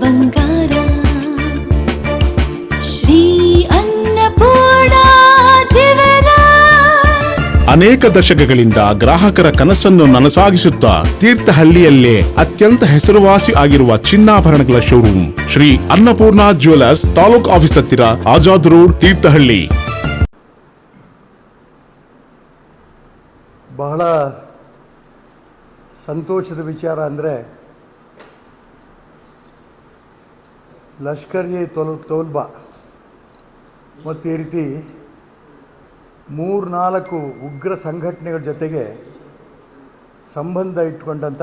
ಬಂಗಾರ. ಶ್ರೀ ಅನ್ನಪೂರ್ಣ ಜೀವನ. ಅನೇಕ ದಶಕಗಳಿಂದ ಗ್ರಾಹಕರ ಕನಸನ್ನು ನನಸಾಗಿಸುತ್ತಾ ತೀರ್ಥಹಳ್ಳಿಯಲ್ಲೇ ಅತ್ಯಂತ ಹೆಸರುವಾಸಿ ಆಗಿರುವ ಚಿನ್ನಾಭರಣಗಳ showroom Shri Annapurna jewellers taluk office ಹತ್ತಿರ ಆಜಾದ್ ರೋಡ್ ತೀರ್ಥಹಳ್ಳಿ. ಬಹಳ ಸಂತೋಷದ ವಿಚಾರ ಅಂದರೆ ಲಷ್ಕರ್ ಎ ತೊಲ್, ತೋಲ್ಬಾ. ಮತ್ತು ಈ ರೀತಿ ಮೂರ್ನಾಲ್ಕು ಉಗ್ರ ಸಂಘಟನೆಗಳ ಜೊತೆಗೆ ಸಂಬಂಧ ಇಟ್ಕೊಂಡಂಥ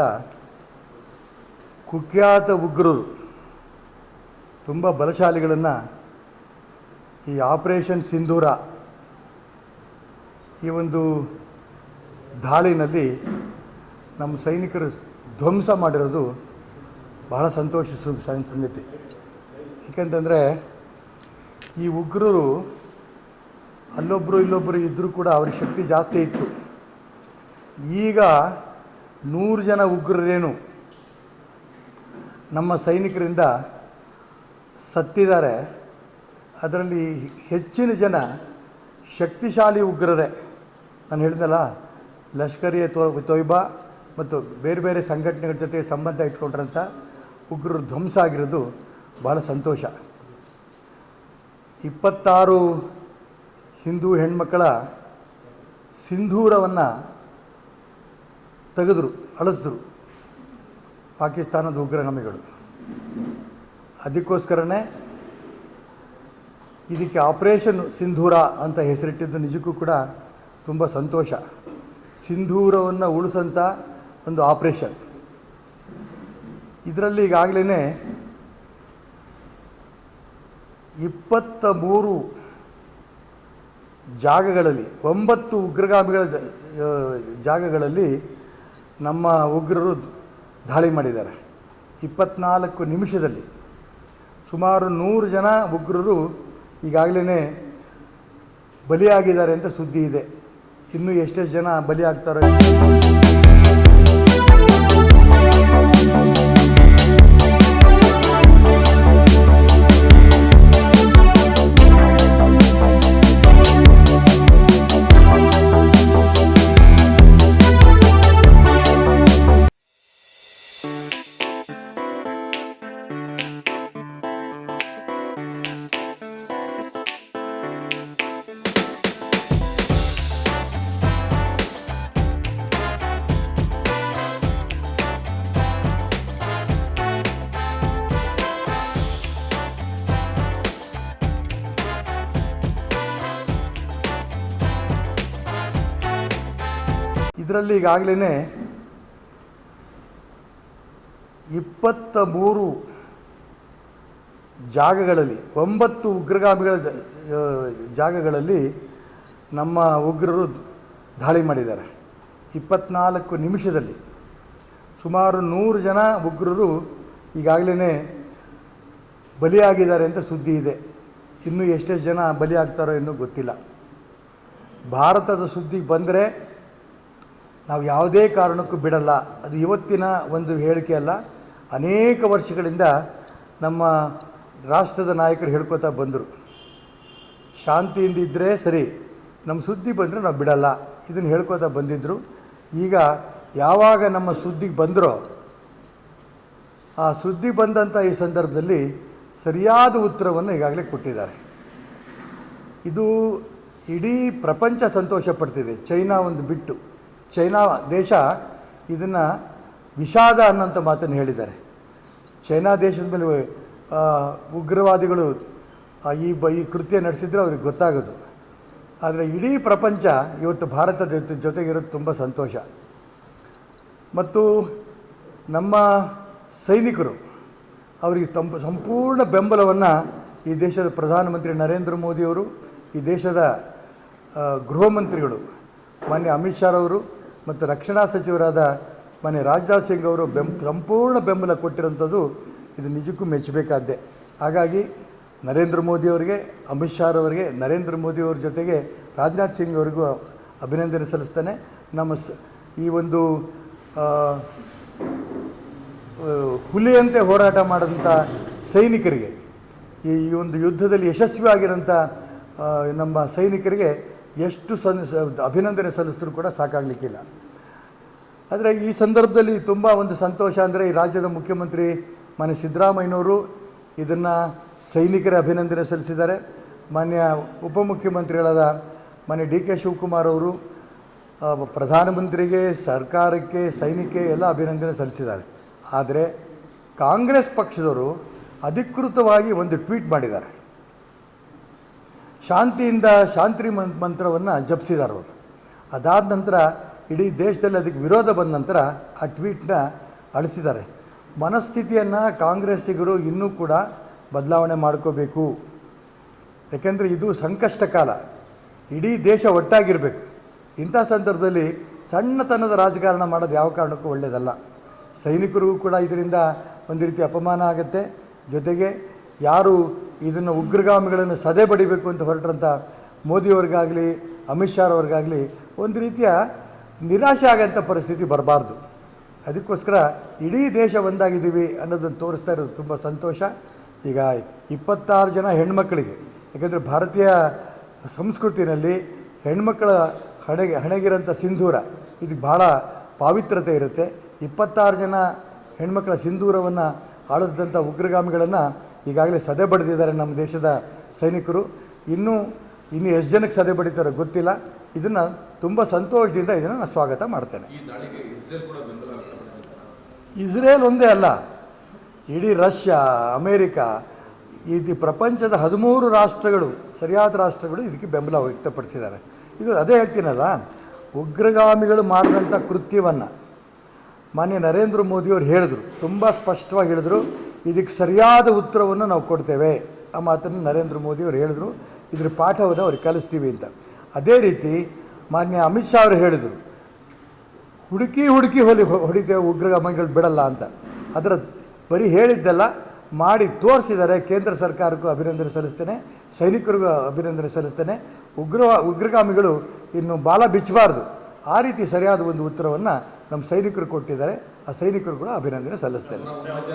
ಕುಖ್ಯಾತ ಉಗ್ರರು ತುಂಬ ಬಲಶಾಲಿಗಳನ್ನು ಈ ಆಪರೇಷನ್ ಸಿಂಧೂರ ಈ ಒಂದು ದಾಳಿನಲ್ಲಿ ನಮ್ಮ ಸೈನಿಕರು ಧ್ವಂಸ ಮಾಡಿರೋದು ಬಹಳ ಸಂತೋಷಿಸುವ ಸಂಗತಿ. ಏಕೆಂತಂದರೆ ಈ ಉಗ್ರರು ಅಲ್ಲೊಬ್ಬರು ಇಲ್ಲೊಬ್ಬರು ಇದ್ದರೂ ಕೂಡ ಅವ್ರಿಗೆ ಶಕ್ತಿ ಜಾಸ್ತಿ ಇತ್ತು. ಈಗ ನೂರು ಜನ ಉಗ್ರರೇನು ನಮ್ಮ ಸೈನಿಕರಿಂದ ಸತ್ತಿದ್ದಾರೆ. ಅದರಲ್ಲಿ ಹೆಚ್ಚಿನ ಜನ ಶಕ್ತಿಶಾಲಿ ಉಗ್ರರೇ. ನಾನು ಹೇಳಿದಲ್ಲ ಲಷ್ಕರಿಯ ತೊ ತೊಯ್ಬಾ ಮತ್ತು ಬೇರೆ ಬೇರೆ ಸಂಘಟನೆಗಳ ಜೊತೆ ಸಂಬಂಧ ಇಟ್ಕೊಂಡ್ರಂಥ ಉಗ್ರರು ಧ್ವಂಸ ಆಗಿರೋದು ಭಾಳ ಸಂತೋಷ. ಇಪ್ಪತ್ತಾರು ಹಿಂದೂ ಹೆಣ್ಮಕ್ಕಳ ಸಿಂಧೂರವನ್ನು ತೆಗೆದ್ರು, ಅಳಿಸಿದ್ರು ಪಾಕಿಸ್ತಾನದ ಉಗ್ರಗಾಮಿಗಳು ಅದಕ್ಕೋಸ್ಕರನೇ ಇದಕ್ಕೆ ಆಪರೇಷನ್ ಸಿಂಧೂರ ಅಂತ ಹೆಸರಿಟ್ಟಿದ್ದು ನಿಜಕ್ಕೂ ಕೂಡ ತುಂಬ ಸಂತೋಷ. ಸಿಂಧೂರವನ್ನು ಉಳಿಸಂಥ ಒಂದು ಆಪರೇಷನ್. ಇದರಲ್ಲಿ ಈಗಾಗಲೇ ಇಪ್ಪತ್ತ ಮೂರು ಜಾಗಗಳಲ್ಲಿ, ಒಂಬತ್ತು ಉಗ್ರಗಾಮಿಗಳ ಜಾಗಗಳಲ್ಲಿ ನಮ್ಮ ಉಗ್ರರು ದಾಳಿ ಮಾಡಿದ್ದಾರೆ. ಇಪ್ಪತ್ನಾಲ್ಕು ನಿಮಿಷದಲ್ಲಿ ಸುಮಾರು ನೂರು ಜನ ಉಗ್ರರು ಈಗಾಗಲೇ ಬಲಿಯಾಗಿದ್ದಾರೆ ಅಂತ ಸುದ್ದಿ ಇದೆ. ಇನ್ನೂ ಎಷ್ಟೆಷ್ಟು ಜನ ಬಲಿ ಇದರಲ್ಲಿ ಈಗಾಗಲೇ ಇಪ್ಪತ್ತ ಮೂರು ಜಾಗಗಳಲ್ಲಿ, ಒಂಬತ್ತು ಉಗ್ರಗಾಮಿಗಳ ಜಾಗಗಳಲ್ಲಿ ನಮ್ಮ ಉಗ್ರರು ದಾಳಿ ಮಾಡಿದ್ದಾರೆ. ಇಪ್ಪತ್ನಾಲ್ಕು ನಿಮಿಷದಲ್ಲಿ ಸುಮಾರು ನೂರು ಜನ ಉಗ್ರರು ಈಗಾಗಲೇ ಬಲಿಯಾಗಿದ್ದಾರೆ ಅಂತ ಸುದ್ದಿ ಇದೆ. ಇನ್ನೂ ಎಷ್ಟೆಷ್ಟು ಜನ ಬಲಿಯಾಗ್ತಾರೋ ಇನ್ನೂ ಗೊತ್ತಿಲ್ಲ. ಭಾರತದ ಸುದ್ದಿ ಬಂದರೆ ನಾವು ಯಾವುದೇ ಕಾರಣಕ್ಕೂ ಬಿಡಲ್ಲ. ಅದು ಇವತ್ತಿನ ಒಂದು ಹೇಳಿಕೆ ಅಲ್ಲ. ಅನೇಕ ವರ್ಷಗಳಿಂದ ನಮ್ಮ ರಾಷ್ಟ್ರದ ನಾಯಕರು ಹೇಳ್ಕೊತಾ ಬಂದರು. ಶಾಂತಿಯಿಂದ ಇದ್ದರೆ ಸರಿ, ನಮ್ಮ ಸುದ್ದಿ ಬಂದರೆ ನಾವು ಬಿಡಲ್ಲ. ಇದನ್ನು ಹೇಳ್ಕೊತಾ ಬಂದಿದ್ದರು ಈಗ ಯಾವಾಗ ನಮ್ಮ ಸುದ್ದಿಗೆ ಬಂದರೋ, ಆ ಸುದ್ದಿ ಬಂದಂಥ ಈ ಸಂದರ್ಭದಲ್ಲಿ ಸರಿಯಾದ ಉತ್ತರವನ್ನು ಈಗಾಗಲೇ ಕೊಟ್ಟಿದ್ದಾರೆ. ಇದು ಇಡೀ ಪ್ರಪಂಚ ಸಂತೋಷ ಪಡ್ತಿದೆ. ಚೈನಾ ಒಂದು ಬಿಟ್ಟು. ಚೈನಾ ದೇಶ ಇದನ್ನು ವಿಷಾದ ಅನ್ನೋಂಥ ಮಾತನ್ನು ಹೇಳಿದ್ದಾರೆ. ಚೈನಾ ದೇಶದ ಮೇಲೆ ಉಗ್ರವಾದಿಗಳು ಈ ಬ, ಈ ಕೃತ್ಯ ನಡೆಸಿದ್ರೆ ಅವ್ರಿಗೆ ಗೊತ್ತಾಗೋದು. ಆದರೆ ಇಡೀ ಪ್ರಪಂಚ ಇವತ್ತು ಭಾರತದ ಜೊತೆ, ಜೊತೆಗಿರೋದು ತುಂಬ ಸಂತೋಷ. ಮತ್ತು ನಮ್ಮ ಸೈನಿಕರು ಅವರಿಗೆ ತಂಪ, ಸಂಪೂರ್ಣ ಬೆಂಬಲವನ್ನು ಈ ದೇಶದ ಪ್ರಧಾನಮಂತ್ರಿ ನರೇಂದ್ರ ಮೋದಿಯವರು, ಈ ದೇಶದ ಗೃಹ ಮಂತ್ರಿಗಳು ಮಾನ್ಯ ಅಮಿತ್ ಶಾ ಅವರು ಮತ್ತು ರಕ್ಷಣಾ ಸಚಿವರಾದ ಮನೆ ರಾಜನಾಥ್ ಸಿಂಗ್ ಅವರು ಬೆಂ, ಸಂಪೂರ್ಣ ಬೆಂಬಲ ಕೊಟ್ಟಿರೋಂಥದ್ದು ಇದು ನಿಜಕ್ಕೂ ಮೆಚ್ಚಬೇಕಾದ್ದೆ. ಹಾಗಾಗಿ ನರೇಂದ್ರ ಮೋದಿಯವರಿಗೆ ಅಮಿತ್ ಶಾ ಅವರಿಗೆ ನರೇಂದ್ರ ಮೋದಿಯವ್ರ ಜೊತೆಗೆ ರಾಜನಾಥ್ ಸಿಂಗ್ ಅವರಿಗೂ ಅಭಿನಂದನೆ ಸಲ್ಲಿಸ್ತಾನೆ. ನಮ್ಮ ಸ, ಈ ಒಂದು ಹುಲಿಯಂತೆ ಹೋರಾಟ ಮಾಡಿದಂಥ ಸೈನಿಕರಿಗೆ, ಈ ಒಂದು ಯುದ್ಧದಲ್ಲಿ ಯಶಸ್ವಿಯಾಗಿರೋಂಥ ನಮ್ಮ ಸೈನಿಕರಿಗೆ ಎಷ್ಟು ಸನ್ ಅಭಿನಂದನೆ ಸಲ್ಲಿಸಿದ್ರು ಕೂಡ ಸಾಕಾಗಲಿಕ್ಕಿಲ್ಲ. ಆದರೆ ಈ ಸಂದರ್ಭದಲ್ಲಿ ತುಂಬ ಒಂದು ಸಂತೋಷ ಅಂದರೆ ಈ ರಾಜ್ಯದ ಮುಖ್ಯಮಂತ್ರಿ ಮಾನ್ಯ ಸಿದ್ದರಾಮಯ್ಯನವರು ಇದನ್ನು ಸೈನಿಕರ ಅಭಿನಂದನೆ ಸಲ್ಲಿಸಿದ್ದಾರೆ. ಮಾನ್ಯ ಉಪಮುಖ್ಯಮಂತ್ರಿಗಳಾದ ಮಾನ್ಯ ಡಿ ಕೆ ಶಿವಕುಮಾರ್ ಅವರು ಪ್ರಧಾನಮಂತ್ರಿಗೆ, ಸರ್ಕಾರಕ್ಕೆ ಸೈನಿಕೆ ಎಲ್ಲ ಅಭಿನಂದನೆ ಸಲ್ಲಿಸಿದ್ದಾರೆ. ಆದರೆ ಕಾಂಗ್ರೆಸ್ ಪಕ್ಷದವರು ಅಧಿಕೃತವಾಗಿ ಒಂದು ಟ್ವೀಟ್ ಮಾಡಿದ್ದಾರೆ. ಶಾಂತಿಯಿಂದ ಶಾಂತಿ ಮಂತ್ ಮಂತ್ರವನ್ನು ಜಪಿಸಿದ್ದಾರೆ ಅವರು. ಅದಾದ ನಂತರ ಇಡೀ ದೇಶದಲ್ಲಿ ಅದಕ್ಕೆ ವಿರೋಧ ಬಂದ ನಂತರ ಆ ಟ್ವೀಟ್ನ ಅಳಿಸಿದ್ದಾರೆ. ಮನಸ್ಥಿತಿಯನ್ನು ಕಾಂಗ್ರೆಸ್ಸಿಗರು ಇನ್ನೂ ಕೂಡ ಬದಲಾವಣೆ ಮಾಡ್ಕೋಬೇಕು. ಯಾಕೆಂದರೆ ಇದು ಸಂಕಷ್ಟ ಕಾಲ. ಇಡೀ ದೇಶ ಒಟ್ಟಾಗಿರಬೇಕು. ಇಂಥ ಸಂದರ್ಭದಲ್ಲಿ ಸಣ್ಣತನದ ರಾಜಕಾರಣ ಮಾಡೋದು ಯಾವ ಕಾರಣಕ್ಕೂ ಒಳ್ಳೆಯದಲ್ಲ ಸೈನಿಕರಿಗೂ ಕೂಡ ಇದರಿಂದ ಒಂದು ರೀತಿ ಅಪಮಾನ ಆಗುತ್ತೆ. ಜೊತೆಗೆ ಯಾರು ಇದನ್ನು ಉಗ್ರಗಾಮಿಗಳನ್ನು ಸದೆ ಪಡಿಬೇಕು ಅಂತ ಹೊರಟ್ರಂಥ ಮೋದಿಯವ್ರಿಗಾಗಲಿ, ಅಮಿತ್ ಶಾ ಅವ್ರಿಗಾಗಲಿ ಒಂದು ರೀತಿಯ ನಿರಾಶೆ ಆಗೋಂಥ ಪರಿಸ್ಥಿತಿ ಬರಬಾರ್ದು. ಅದಕ್ಕೋಸ್ಕರ ಇಡೀ ದೇಶ ಒಂದಾಗಿದ್ದೀವಿ ಅನ್ನೋದನ್ನು ತೋರಿಸ್ತಾ ಇರೋದು ತುಂಬ ಸಂತೋಷ. ಈಗ ಇಪ್ಪತ್ತಾರು ಜನ ಹೆಣ್ಮಕ್ಕಳಿಗೆ ಯಾಕೆಂದರೆ ಭಾರತೀಯ ಸಂಸ್ಕೃತಿನಲ್ಲಿ ಹೆಣ್ಮಕ್ಕಳ ಹಣೆಗೆ ಹಣೆಗಿರೋಂಥ ಸಿಂಧೂರ ಇದು ಭಾಳ ಪಾವಿತ್ರತೆ ಇರುತ್ತೆ. ಇಪ್ಪತ್ತಾರು ಜನ ಹೆಣ್ಮಕ್ಕಳ ಸಿಂಧೂರವನ್ನು ಆಳಿಸಿದಂಥ ಉಗ್ರಗಾಮಿಗಳನ್ನು ಈಗಾಗಲೇ ಸದೆ ಬಡಿದಿದ್ದಾರೆ ನಮ್ಮ ದೇಶದ ಸೈನಿಕರು. ಇನ್ನೂ ಇನ್ನು ಎಷ್ಟು ಜನಕ್ಕೆ ಸದೆ ಬಡಿತಾರೋ ಗೊತ್ತಿಲ್ಲ. ಇದನ್ನು ತುಂಬ ಸಂತೋಷದಿಂದ ಇದನ್ನು ನಾನು ಸ್ವಾಗತ ಮಾಡ್ತೇನೆ. ಇಸ್ರೇಲ್ ಒಂದೇ ಅಲ್ಲ ಇಡೀ ರಷ್ಯಾ ಅಮೇರಿಕಾ ಇದು ಪ್ರಪಂಚದ ಹದಿಮೂರು ರಾಷ್ಟ್ರಗಳು ಸರಿಯಾದ ರಾಷ್ಟ್ರಗಳು ಇದಕ್ಕೆ ಬೆಂಬಲ ವ್ಯಕ್ತಪಡಿಸಿದ್ದಾರೆ. ಇದು ಅದೇ ಹೇಳ್ತೀನಲ್ಲ ಉಗ್ರಗಾಮಿಗಳು ಮಾಡಿದಂಥ ಕೃತ್ಯವನ್ನು ಮಾನ್ಯ ನರೇಂದ್ರ ಮೋದಿಯವರು ಹೇಳಿದರು ತುಂಬ ಸ್ಪಷ್ಟವಾಗಿ ಹೇಳಿದರು. ಇದಕ್ಕೆ ಸರಿಯಾದ ಉತ್ತರವನ್ನು ನಾವು ಕೊಡ್ತೇವೆ. ಆ ಮಾತನ್ನು ನರೇಂದ್ರ ಮೋದಿಯವರು ಹೇಳಿದರು. ಇದ್ರ ಪಾಠವನ್ನು ಅವ್ರಿಗೆ ಕಲಿಸ್ತೀವಿ ಅಂತ. ಅದೇ ರೀತಿ ಮಾನ್ಯ ಅಮಿತ್ ಶಾ ಅವರು ಹೇಳಿದರು. ಹುಡುಕಿ ಹುಡುಕಿ ಹೊಲಿ ಹೊಡಿತೇವೆ ಉಗ್ರಗಾಮಿಗಳು ಬಿಡಲ್ಲ ಅಂತ. ಅದರ ಬರೀ ಹೇಳಿದ್ದಲ್ಲ, ಮಾಡಿ ತೋರಿಸಿದ್ದಾರೆ. ಕೇಂದ್ರ ಸರ್ಕಾರಕ್ಕೂ ಅಭಿನಂದನೆ ಸಲ್ಲಿಸ್ತೇನೆ. ಸೈನಿಕರಿಗೂ ಅಭಿನಂದನೆ ಸಲ್ಲಿಸ್ತೇನೆ. ಉಗ್ರ, ಉಗ್ರಗಾಮಿಗಳು ಇನ್ನು ಬಾಲ ಬಿಚ್ಚಬಾರ್ದು. ಆ ರೀತಿ ಸರಿಯಾದ ಒಂದು ಉತ್ತರವನ್ನು ನಮ್ಮ ಸೈನಿಕರು ಕೊಟ್ಟಿದ್ದಾರೆ. ಆ ಸೈನಿಕರು ಕೂಡ ಅಭಿನಂದನೆ ಸಲ್ಲಿಸ್ತೇನೆ.